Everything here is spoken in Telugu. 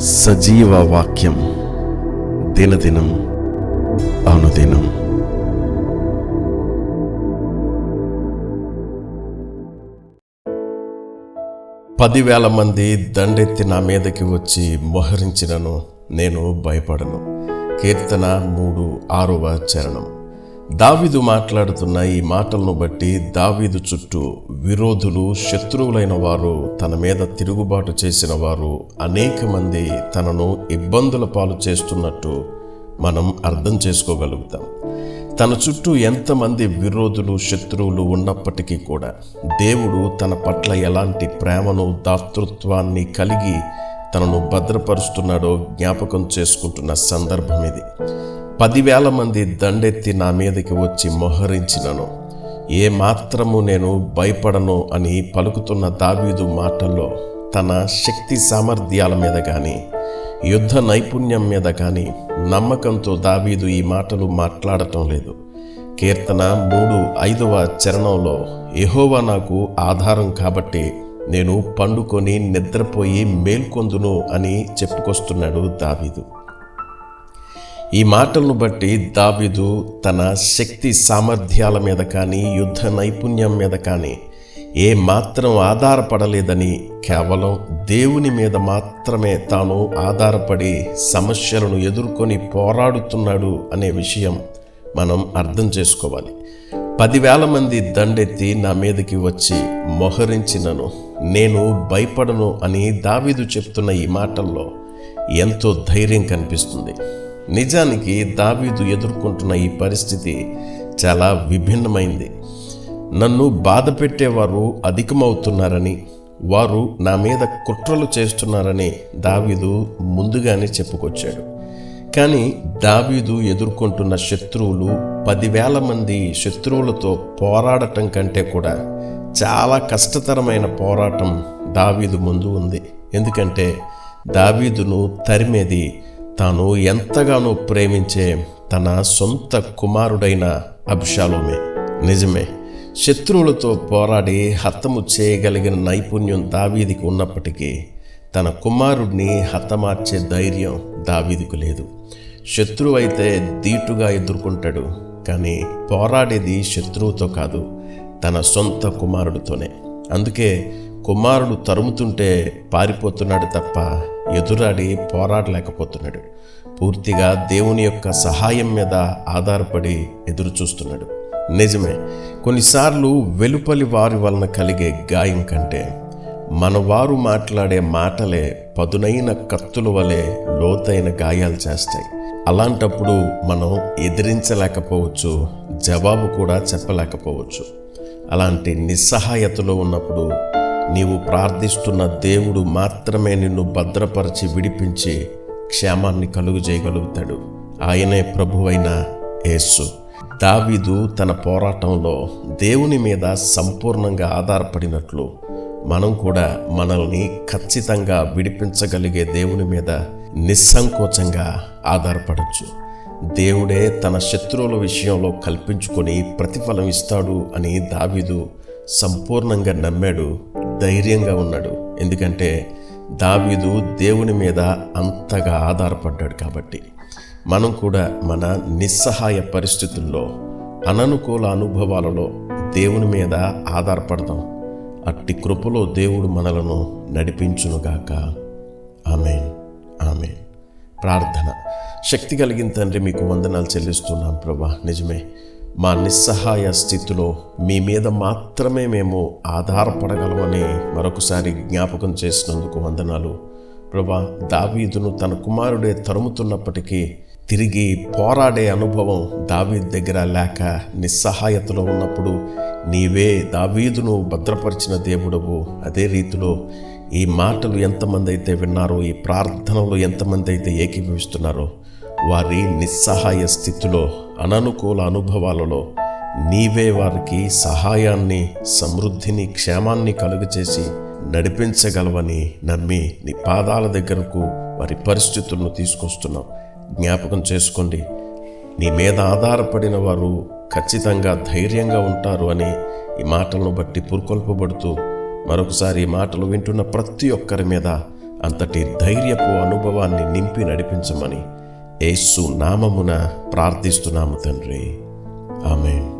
సజీవ వాక్యం దినదినం అనుదినం. పదివేల మంది దండెత్తి నా మీదకి వచ్చి మొహరించినను నేను భయపడను. కీర్తన మూడు ఆరవ చరణం. దావీదు మాట్లాడుతున్న ఈ మాటలను బట్టి దావీదు చుట్టూ విరోధులు శత్రువులైన వారు తన మీద తిరుగుబాటు చేసిన వారు అనేక మంది తనను ఇబ్బందుల పాలు చేస్తున్నట్టు మనం అర్థం చేసుకోగలుగుతాం. తన చుట్టూ ఎంతమంది విరోధులు శత్రువులు ఉన్నప్పటికీ కూడా దేవుడు తన పట్ల ఎలాంటి ప్రేమను దాతృత్వాన్ని కలిగి తనను భద్రపరుస్తున్నాడో జ్ఞాపకం చేసుకుంటున్న సందర్భం ఇది. పదివేల మంది దండెత్తి నా మీదకి వచ్చి మొహరించినను. ఏ మాత్రము నేను భయపడను అని పలుకుతున్న దావీదు మాటల్లో తన శక్తి సామర్థ్యాల మీద కానీ యుద్ధ నైపుణ్యం మీద కానీ నమ్మకంతో దావీదు ఈ మాటలు మాట్లాడటం లేదు. కీర్తన మూడు ఐదవ చరణంలో ఎహోవా నాకు ఆధారం కాబట్టి నేను పండుకొని నిద్రపోయి మేల్కొందును అని చెప్పుకొస్తున్నాడు దావీదు. ఈ మాటలను బట్టి దావిదు తన శక్తి సామర్థ్యాల మీద కానీ యుద్ధ నైపుణ్యం మీద కానీ ఏ మాత్రం ఆధారపడలేదని కేవలం దేవుని మీద మాత్రమే తాను ఆధారపడి సమస్యలను ఎదుర్కొని పోరాడుతున్నాడు అనే విషయం మనం అర్థం చేసుకోవాలి. పదివేల మంది దండెత్తి నా మీదకి వచ్చి మొహరించినను నేను భయపడను అని దావీదు చెప్తున్న ఈ మాటల్లో ఎంతో ధైర్యం కనిపిస్తుంది. నిజానికి దావీదు ఎదుర్కొంటున్న ఈ పరిస్థితి చాలా విభిన్నమైంది. నన్ను బాధ పెట్టేవారు అధికమవుతున్నారని వారు నా మీద కుట్రలు చేస్తున్నారని దావీదు ముందుగానే చెప్పుకొచ్చాడు. కానీ దావీదు ఎదుర్కొంటున్న శత్రువులు పదివేల మంది శత్రువులతో పోరాడటం కంటే కూడా చాలా కష్టతరమైన పోరాటం దావీదు ముందు ఉంది. ఎందుకంటే దావీదును తరిమేది తాను ఎంతగానో ప్రేమించే తన సొంత కుమారుడైన అభిషాలోమే. నిజమే శత్రువులతో పోరాడి హతము చేయగలిగిన నైపుణ్యం దావీదికి ఉన్నప్పటికీ తన కుమారుడిని హతమార్చే ధైర్యం దావీదికు లేదు. శత్రువు అయితే ధీటుగా ఎదుర్కొంటాడు కానీ పోరాడేది శత్రువుతో కాదు తన సొంత కుమారుడితోనే. అందుకే కుమారుడు తరుముతుంటే పారిపోతున్నాడు తప్ప ఎదురాడి పోరాడలేకపోతున్నాడు. పూర్తిగా దేవుని యొక్క సహాయం మీద ఆధారపడి ఎదురు చూస్తున్నాడు నిజమే కొన్నిసార్లు వెలుపలి వారి వలన కలిగే గాయం కంటే మన వారు మాట్లాడే మాటలే పదునైన కత్తుల వలె లోతైన గాయాలు చేస్తాయి. అలాంటప్పుడు మనం ఎదిరించలేకపోవచ్చు జవాబు కూడా చెప్పలేకపోవచ్చు. అలాంటి నిస్సహాయతలో ఉన్నప్పుడు నీవు ప్రార్థిస్తున్న దేవుడు మాత్రమే నిన్ను భద్రపరిచి విడిపించి క్షేమాన్ని కలుగు చేయగలుగుతాడు ఆయనే ప్రభువైన యేసు. దావీదు తన పోరాటంలో దేవుని మీద సంపూర్ణంగా ఆధారపడినట్లు మనం కూడా మనల్ని ఖచ్చితంగా విడిపించగలిగే దేవుని మీద నిస్సంకోచంగా ఆధారపడచ్చు. దేవుడే తన శత్రువుల విషయంలో కల్పించుకొని ప్రతిఫలం ఇస్తాడు అని దావీదు సంపూర్ణంగా నమ్మాడు. ధైర్యంగా ఉన్నాడు. ఎందుకంటే దావీదు దేవుని మీద అంతగా ఆధారపడ్డాడు కాబట్టి. మనం కూడా మన నిస్సహాయ పరిస్థితుల్లో అననుకూల అనుభవాలలో దేవుని మీద ఆధారపడదాం అట్టి కృపలో దేవుడు మనలను నడిపించునుగాక ఆమెన్. ఆమెన్. ప్రార్థన. శక్తి కలిగిన తండ్రి మీకు వందనాలు చెల్లిస్తున్నాం ప్రభా. నిజమే. మా నిస్సహాయ స్థితిలో మీ మీద మాత్రమే మేము ఆధారపడగలమని మరొకసారి జ్ఞాపకం చేసినందుకు వందనాలు. ప్రభా దావీదును తన కుమారుడే తరుముతున్నప్పటికీ తిరిగి పోరాడే అనుభవం దావీద్ దగ్గర లేక నిస్సహాయతలో ఉన్నప్పుడు నీవే దావీదును భద్రపరిచిన దేవుడవు. అదే రీతిలో ఈ మాటలు ఎంతమంది అయితే విన్నారో ఈ ప్రార్థనలు ఎంతమంది అయితే ఏకీభవిస్తున్నారో వారి నిస్సహాయ స్థితిలో అననుకూల అనుభవాలలో నీవే వారికి సహాయాన్ని సమృద్ధిని క్షేమాన్ని కలుగచేసి నడిపించగలవని నమ్మి నీ పాదాల దగ్గరకు వారి పరిస్థితులను తీసుకొస్తున్నాం. జ్ఞాపకం చేసుకోండి. నీ మీద ఆధారపడిన వారు ఖచ్చితంగా ధైర్యంగా ఉంటారు అని ఈ మాటలను బట్టి పురుకొల్పబడుతూ మరొకసారి ఈ మాటలు వింటున్న ప్రతి ఒక్కరి మీద అంతటి ధైర్యపు అనుభవాన్ని నింపి నడిపించమని ఏసు నామమున ప్రార్థిస్తున్నాము తండ్రి. ఆమె